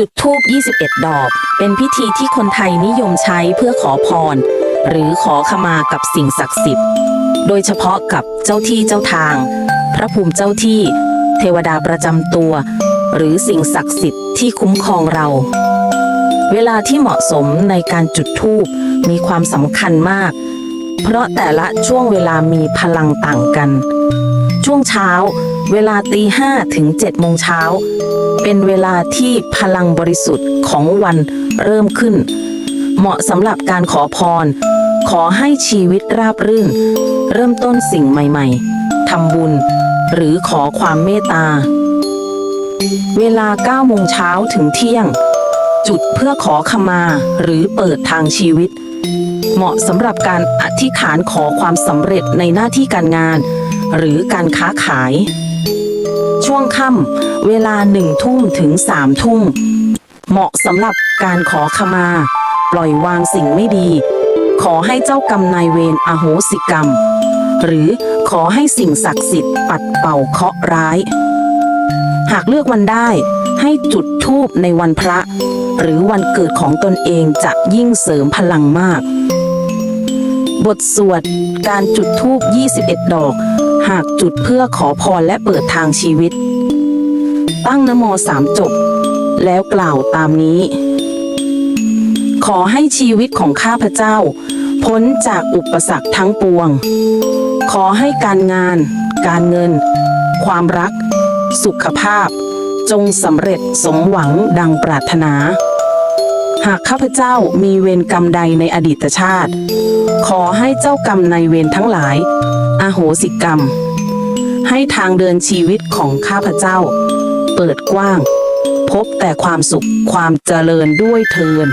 จุดธูป 21 ดอก เป็นพิธีที่คนไทยนิยมใช้เพื่อขอพร หรือขอขมากับสิ่งศักดิ์สิทธิ์ โดยเฉพาะกับเจ้าที่เจ้าทาง พระภูมิเจ้าที่ เทวดาประจำตัว หรือสิ่งศักดิ์สิทธิ์ที่คุ้มครองเรา เวลาที่เหมาะสมในการจุดธูปมีความสำคัญมาก เพราะแต่ละช่วงเวลามีพลังต่างกัน ช่วงเช้า เวลาตีห้าถึงเจ็ดโมงเช้า เป็นเวลาที่พลังบริสุทธิ์ของวันเริ่มขึ้น เหมาะสำหรับการขอพร ขอให้ชีวิตราบรื่น เริ่มต้นสิ่งใหม่ ๆทำบุญ หรือขอความเมตตา เวลา9โมงเช้าถึงเที่ยง จุดเพื่อขอขมาหรือเปิดทางชีวิต เหมาะสำหรับการอธิษฐานขอความสำเร็จในหน้าที่การงานหรือการค้าขาย ช่วงค่ำเวลาหนึ่งทุ่มถึงสามทุ่ม เหมาะสำหรับการขอขมา ปล่อยวางสิ่งไม่ดี ขอให้เจ้ากรรมนายเวรอโหสิกรรม หรือขอให้สิ่งศักดิ์สิทธิ์ปัดเป่าเคราะห์ร้าย หากเลือกวันได้ให้จุดธูปในวันพระ หรือวันเกิดของตนเองจะยิ่งเสริมพลังมาก บทสวดการจุดธูป21 ดอก หากจุดเพื่อขอพรและเปิดทางชีวิต ตั้งนโมสามจบ แล้วกล่าวตามนี้ ขอให้ชีวิตของข้าพเจ้า พ้นจากอุปสรรคทั้งปวง ขอให้การงาน การเงิน ความรัก สุขภาพ จงสำเร็จสมหวังดังปรารถนาหากข้าพเจ้ามีเวรกรรมใดในอดีตชาติ ขอให้เจ้ากรรมในเวรทั้งหลาย โหสิกรรม ให้ทางเดินชีวิตของข้าพเจ้า เปิดกว้าง พบแต่ความสุขความเจริญด้วยเทิน